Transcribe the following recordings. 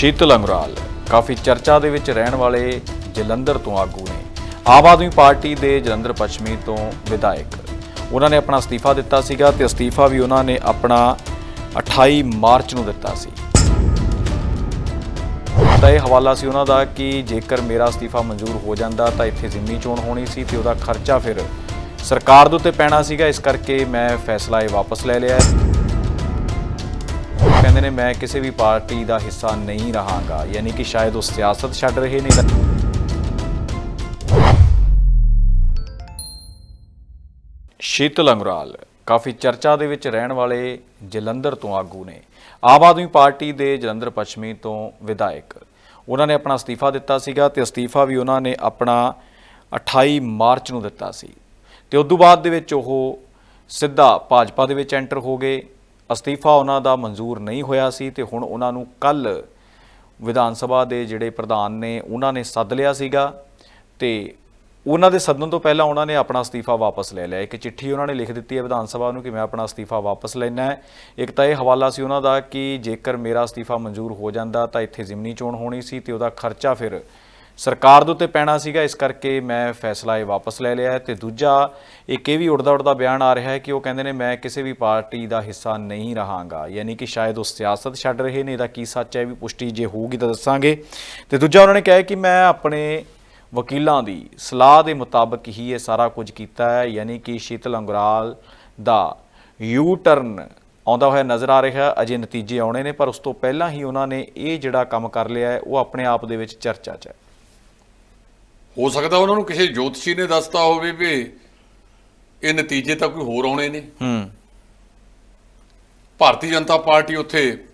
ਸ਼ੀਤਲ ਅੰਗਰਾਲ ਕਾਫੀ ਚਰਚਾ ਦੇ ਵਿੱਚ ਰਹਿਣ ਵਾਲੇ ਜਲੰਧਰ ਤੋਂ ਆਗੂ ਨੇ। ਆਮ ਆਦਮੀ ਪਾਰਟੀ ਦੇ ਜਲੰਧਰ ਪੱਛਮੀ ਤੋਂ ਵਿਧਾਇਕ। ਉਹਨਾਂ ਨੇ ਆਪਣਾ ਅਸਤੀਫਾ ਦਿੱਤਾ ਸੀਗਾ ਤੇ ਅਸਤੀਫਾ ਵੀ ਉਹਨਾਂ ਨੇ ਆਪਣਾ 28 ਮਾਰਚ ਨੂੰ ਦਿੱਤਾ ਸੀ। ਤਾਂ ਇਹ ਹਵਾਲਾ ਸੀ ਉਹਨਾਂ ਦਾ ਕਿ ਜੇਕਰ ਮੇਰਾ ਅਸਤੀਫਾ ਮਨਜ਼ੂਰ ਹੋ ਜਾਂਦਾ ਤਾਂ ਇੱਥੇ ਜ਼ਿਮਨੀ ਚੋਣ ਹੋਣੀ ਸੀ ਤੇ ਉਹਦਾ ਖਰਚਾ ਫਿਰ ਸਰਕਾਰ ਦੇ ਉੱਤੇ ਪੈਣਾ ਸੀਗਾ। ਇਸ ਕਰਕੇ ਮੈਂ ਫੈਸਲਾ ਇਹ ਵਾਪਸ ਲੈ ਲਿਆ ਕਹਿੰਦੇ ਨੇ, ਮੈਂ ਕਿਸੇ ਵੀ ਪਾਰਟੀ ਦਾ ਹਿੱਸਾ ਨਹੀਂ ਰਹਾਂਗਾ। ਯਾਨੀ ਕਿ ਸ਼ਾਇਦ ਉਹ ਸਿਆਸਤ ਛੱਡ ਰਹੇ ਨੇ। ਸ਼ੀਤਲ ਅੰਗਰਾਲ, ਕਾਫੀ ਚਰਚਾ ਦੇ ਵਿੱਚ ਰਹਿਣ ਵਾਲੇ ਜਲੰਧਰ ਤੋਂ ਆਗੂ ਨੇ। ਆਮ ਆਦਮੀ ਪਾਰਟੀ ਦੇ ਜਲੰਧਰ ਪੱਛਮੀ ਤੋਂ ਵਿਧਾਇਕ। ਉਹਨਾਂ ਨੇ ਆਪਣਾ ਅਸਤੀਫਾ ਦਿੱਤਾ ਸੀਗਾ ਤੇ ਅਸਤੀਫਾ ਵੀ ਉਹਨਾਂ ਨੇ ਆਪਣਾ 28 ਮਾਰਚ ਨੂੰ ਦਿੱਤਾ ਸੀ। ਤੇ ਉਸ ਤੋਂ ਬਾਅਦ ਦੇ ਵਿੱਚ ਉਹ ਸਿੱਧਾ ਭਾਜਪਾ ਦੇ ਵਿੱਚ ਐਂਟਰ ਹੋ ਗਏ। ਅਸਤੀਫਾ ਉਹਨਾਂ ਦਾ ਮਨਜ਼ੂਰ ਨਹੀਂ ਹੋਇਆ ਸੀ ਤੇ ਹੁਣ ਉਹਨਾਂ ਨੂੰ ਕੱਲ ਵਿਧਾਨ ਸਭਾ ਦੇ ਜਿਹੜੇ ਪ੍ਰਧਾਨ ਨੇ, ਉਹਨਾਂ ਨੇ ਸੱਦ ਲਿਆ ਸੀਗਾ ਤੇ ਉਹਨਾਂ ਦੇ ਸੱਦਣ ਤੋਂ ਪਹਿਲਾਂ ਉਹਨਾਂ ਨੇ ਆਪਣਾ ਅਸਤੀਫਾ ਵਾਪਸ ਲੈ ਲਿਆ। ਇੱਕ ਚਿੱਠੀ ਉਹਨਾਂ ਨੇ ਲਿਖ ਦਿੱਤੀ ਹੈ ਵਿਧਾਨ ਸਭਾ ਨੂੰ ਕਿ ਮੈਂ ਆਪਣਾ ਅਸਤੀਫਾ ਵਾਪਸ ਲੈਣਾ ਹੈ। ਇੱਕ ਤਾਂ ਇਹ ਹਵਾਲਾ ਸੀ ਉਹਨਾਂ ਦਾ ਕਿ ਜੇਕਰ ਮੇਰਾ ਅਸਤੀਫਾ ਮਨਜ਼ੂਰ ਹੋ ਜਾਂਦਾ ਤਾਂ ਇੱਥੇ ਜ਼ਿਮਨੀ ਚੋਣ ਹੋਣੀ ਸੀ ਤੇ ਉਹਦਾ ਖਰਚਾ ਫਿਰ ਸਰਕਾਰ ਦੇ ਉੱਤੇ ਪੈਣਾ ਸੀਗਾ, ਇਸ ਕਰਕੇ ਮੈਂ ਫੈਸਲਾ ਇਹ ਵਾਪਸ ਲੈ ਲਿਆ ਹੈ। ਤੇ ਦੂਜਾ, ਇੱਕ ਇਹ ਵੀ ਉੜਦਾ ਉੜਦਾ ਬਿਆਨ ਆ ਰਿਹਾ ਹੈ ਕਿ ਉਹ ਕਹਿੰਦੇ ਨੇ, ਮੈਂ ਕਿਸੇ ਵੀ ਪਾਰਟੀ ਦਾ ਹਿੱਸਾ ਨਹੀਂ ਰਹਾਂਗਾ। ਯਾਨੀ ਕਿ ਸ਼ਾਇਦ ਉਹ ਸਿਆਸਤ ਛੱਡ ਰਹੇ ਨੇ, ਇਹਦਾ ਕੀ ਸੱਚ ਹੈ, ਇਹ ਵੀ ਪੁਸ਼ਟੀ ਜੇ ਹੋਊਗੀ ਤਾਂ ਦੱਸਾਂਗੇ। ਤੇ ਦੂਜਾ ਉਹਨਾਂ ਨੇ ਕਿਹਾ ਕਿ ਮੈਂ ਆਪਣੇ ਵਕੀਲਾਂ ਦੀ ਸਲਾਹ ਦੇ ਮੁਤਾਬਕ ਹੀ ਇਹ ਸਾਰਾ ਕੁਝ ਕੀਤਾ ਹੈ। ਯਾਨੀ ਕਿ ਸ਼ੀਤਲ ਅੰਗਰਾਲ ਦਾ ਯੂ ਟਰਨ ਆਉਂਦਾ ਹੋਇਆ ਨਜ਼ਰ ਆ ਰਿਹਾ ਅਜੇ ਨਤੀਜੇ ਆਉਣੇ ਨੇ, ਪਰ ਉਸ ਤੋਂ ਪਹਿਲਾਂ ਹੀ ਉਹਨਾਂ ਨੇ ਇਹ ਜਿਹੜਾ ਕੰਮ ਕਰ ਲਿਆ ਹੈ, ਉਹ ਆਪਣੇ ਆਪ ਦੇ ਵਿੱਚ ਚਰਚਾ 'ਚ ਹੈ। ਹੋ ਸਕਦਾ ਉਹਨਾਂ ਨੂੰ ਕਿਸੇ ਜੋਤਸ਼ੀ ਨੇ ਦੱਸਤਾ ਹੋਵੇ ਵੀ ਇਹ ਨਤੀਜੇ ਤਾਂ ਕੋਈ ਹੋਰ ਆਉਣੇ ਨੇ। ਹੂੰ। ਭਾਰਤੀ ਜਨਤਾ ਪਾਰਟੀ ਉੱਥੇ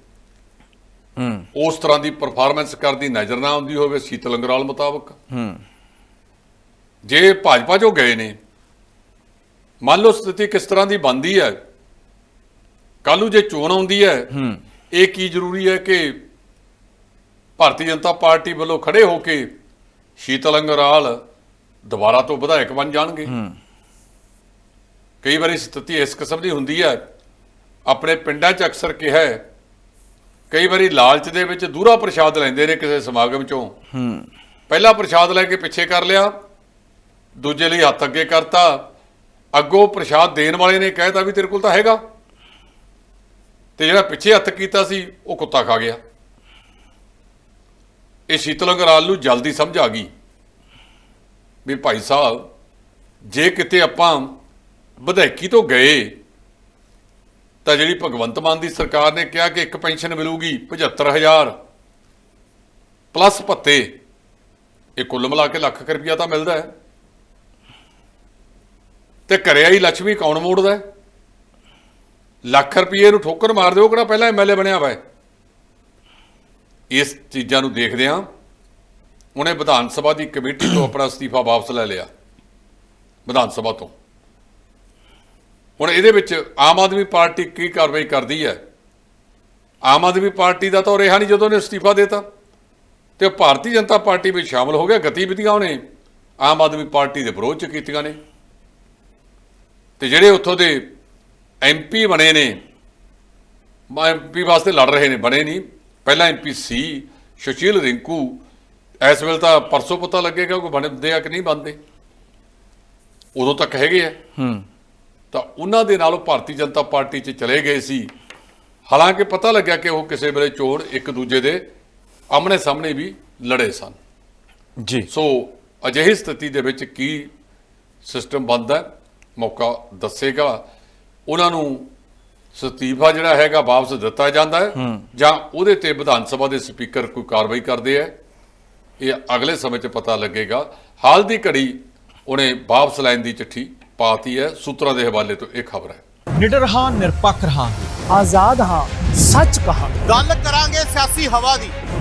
ਹੂੰ। ਉਸ ਤਰ੍ਹਾਂ ਦੀ ਪਰਫਾਰਮੈਂਸ ਕਰਦੀ ਨਜ਼ਰ ਨਾ ਆਉਂਦੀ ਹੋਵੇ ਸ਼ੀਤਲ ਅੰਗਰਾਲ ਮੁਤਾਬਕ। ਹੂੰ। ਜੇ ਭਾਜਪਾ ਜੋ ਗਏ ਨੇ ਮੰਨ ਲਓ ਸਥਿਤੀ ਕਿਸ ਤਰ੍ਹਾਂ ਦੀ ਬਣਦੀ ਹੈ ਕੱਲ੍ਹ ਨੂੰ ਜੇ ਚੋਣ ਆਉਂਦੀ ਹੈ ਹੂੰ। ਇਹ ਕੀ ਜ਼ਰੂਰੀ ਹੈ ਕਿ ਭਾਰਤੀ ਜਨਤਾ ਪਾਰਟੀ ਵੱਲੋਂ ਖੜੇ ਹੋ ਕੇ ਸ਼ੀਤਲ ਅੰਗਰਾਲ ਦੁਬਾਰਾ ਤੋਂ ਵਿਧਾਇਕ ਬਣ ਜਾਣਗੇ। ਕਈ ਵਾਰੀ ਸਥਿਤੀ ਇਸ ਕਿਸਮ ਦੀ ਹੁੰਦੀ ਹੈ ਆਪਣੇ ਪਿੰਡਾਂ 'ਚ ਅਕਸਰ ਕਿਹਾ ਹੈ ਕਈ ਵਾਰੀ ਲਾਲਚ ਦੇ ਵਿੱਚ ਦੂਰਾ ਪ੍ਰਸ਼ਾਦ ਲੈਂਦੇ ਨੇ ਕਿਸੇ ਸਮਾਗਮ 'ਚੋਂ। ਹੂੰ। ਪਹਿਲਾ ਪ੍ਰਸ਼ਾਦ ਲੈ ਕੇ ਪਿੱਛੇ ਕਰ ਲਿਆ ਦੂਜੇ ਲਈ ਹੱਥ ਅੱਗੇ ਕਰਤਾ ਅੱਗੋਂ ਪ੍ਰਸ਼ਾਦ ਦੇਣ ਵਾਲੇ ਨੇ ਕਹਿਤਾ ਵੀ ਤੇਰੇ ਕੋਲ ਤਾਂ ਹੈਗਾ। ਤੇ ਜਿਹੜਾ ਪਿੱਛੇ ਹੱਥ ਕੀਤਾ ਸੀ ਉਹ ਕੁੱਤਾ ਖਾ ਗਿਆ। ਇਹ ਸ਼ੀਤਲ ਅੰਗਰਾਲ ਨੂੰ ਜਲਦੀ ਸਮਝ ਆ ਗਈ ਵੀ ਭਾਈ ਸਾਹਿਬ, ਜੇ ਕਿਤੇ ਆਪਾਂ ਵਿਧਾਇਕੀ ਤੋਂ ਗਏ, ਤਾਂ ਜਿਹੜੀ ਭਗਵੰਤ ਮਾਨ ਦੀ ਸਰਕਾਰ ਨੇ ਕਿਹਾ ਕਿ ਇੱਕ ਪੈਨਸ਼ਨ ਮਿਲੂਗੀ 75000 ਪਲੱਸ ਭੱਤੇ, ਇਹ ਕੁੱਲ ਮਿਲਾ ਕੇ ਲੱਖ ਕੁ ਰੁਪਈਆ ਤਾਂ ਮਿਲਦਾ ਹੈ ਤੇ ਘਰੇ ਆਈ ਲక్ష్ਮੀ ਕੌਣ ਮੋੜਦਾ ਲੱਖ ਰੁਪਏ ਨੂੰ ਠੋਕਰ ਮਾਰ ਦਿਓ ਕਿਹੜਾ ਪਹਿਲਾਂ ਐਮਐਲਏ ਬਣਿਆ ਵਾ ਹੈ? ਇਸ ਚੀਜ਼ਾਂ ਨੂੰ ਦੇਖਦੇ ਹਾਂ। ਉਹਨੇ ਵਿਧਾਨ ਸਭਾ ਦੀ ਕਮੇਟੀ ਤੋਂ ਆਪਣਾ ਅਸਤੀਫਾ ਵਾਪਸ ਲੈ ਲਿਆ, ਵਿਧਾਨ ਸਭਾ ਤੋਂ। ਹੁਣ ਇਹਦੇ ਵਿੱਚ ਆਮ ਆਦਮੀ ਪਾਰਟੀ ਕੀ ਕਾਰਵਾਈ ਕਰਦੀ ਹੈ? ਆਮ ਆਦਮੀ ਪਾਰਟੀ ਦਾ ਤਾਂ ਉਹ ਰਿਹਾ ਨਹੀਂ ਜਦੋਂ ਉਹਨੇ ਅਸਤੀਫਾ ਦਿੱਤਾ। ਤੇ ਉਹ ਭਾਰਤੀ ਜਨਤਾ ਪਾਰਟੀ ਵਿੱਚ ਸ਼ਾਮਲ ਹੋ ਗਿਆ, ਗਤੀਵਿਧੀਆਂ ਉਹਨੇ ਆਮ ਆਦਮੀ ਪਾਰਟੀ ਦੇ ਵਿਰੋਧ ਚ ਕੀਤੀਆਂ ਨੇ। ਤੇ ਜਿਹੜੇ ਉੱਥੋਂ ਦੇ ਐਮਪੀ ਬਣੇ ਨੇ ਐਮਪੀ ਵਾਸਤੇ ਲੜ ਰਹੇ ਨੇ, ਬਣੇ ਨਹੀਂ। ਪਹਿਲਾਂ ਐਮਪੀ ਸੀ ਸੁਸ਼ੀਲ ਰਿੰਕੂ ਇਸ ਵੇਲੇ ਤਾਂ ਪਰਸੋਂ ਪਤਾ ਲੱਗੇਗਾ ਕੋਈ ਬਣਦੇ ਆ ਕਿ ਨਹੀਂ ਬਣਦੇ। ਉਦੋਂ ਤੱਕ ਹੈਗੇ ਆ। ਹੂੰ। ਤਾਂ ਉਹਨਾਂ ਦੇ ਨਾਲ ਉਹ ਭਾਰਤੀ ਜਨਤਾ ਪਾਰਟੀ 'ਚ ਚਲੇ ਗਏ ਸੀ। ਹਾਲਾਂਕਿ ਪਤਾ ਲੱਗਿਆ ਕਿ ਉਹ ਕਿਸੇ ਵੇਲੇ ਚੋਣ ਇੱਕ ਦੂਜੇ ਦੇ ਆਮਣੇ ਸਾਹਮਣੇ ਵੀ ਲੜੇ ਸਨ। ਜੀ। ਸੋ ਅਜਿਹੀ ਸਥਿਤੀ ਦੇ ਵਿੱਚ ਕੀ ਸਿਸਟਮ ਬਣਦਾ ਹੈ, ਮੌਕਾ ਦੱਸੇਗਾ। ਉਹਨਾਂ ਨੂੰ ਅਸਤੀਫਾ ਜਿਹੜਾ ਹੈਗਾ ਵਾਪਸ ਦਿੱਤਾ ਜਾਂਦਾ ਹੈ ਜਾਂ ਉਹਦੇ ਤੇ ਵਿਧਾਨ ਸਭਾ ਦੇ ਸਪੀਕਰ ਕੋਈ ਕਾਰਵਾਈ ਕਰਦੇ ਹੈ ਇਹ ਅਗਲੇ ਸਮੇਂ 'ਚ ਪਤਾ ਲੱਗੇਗਾ। ਹਾਲ ਦੀ ਘੜੀ ਉਹਨੇ ਵਾਪਸ ਲੈਣ ਦੀ ਚਿੱਠੀ ਪਾਤੀ ਹੈ। ਸੂਤਰਾਂ ਦੇ ਹਵਾਲੇ ਤੋਂ ਇਹ ਖਬਰ ਹੈ। ਨਿਡਰ ਹਾਂ ਨਿਰਪੱਖ ਰਹਾਂਗੇ। ਆਜ਼ਾਦ ਹਾਂ ਸੱਚ ਕਹਾਂ ਗੱਲ ਕਰਾਂਗੇ ਸਿਆਸੀ ਹਵਾ ਦੀ।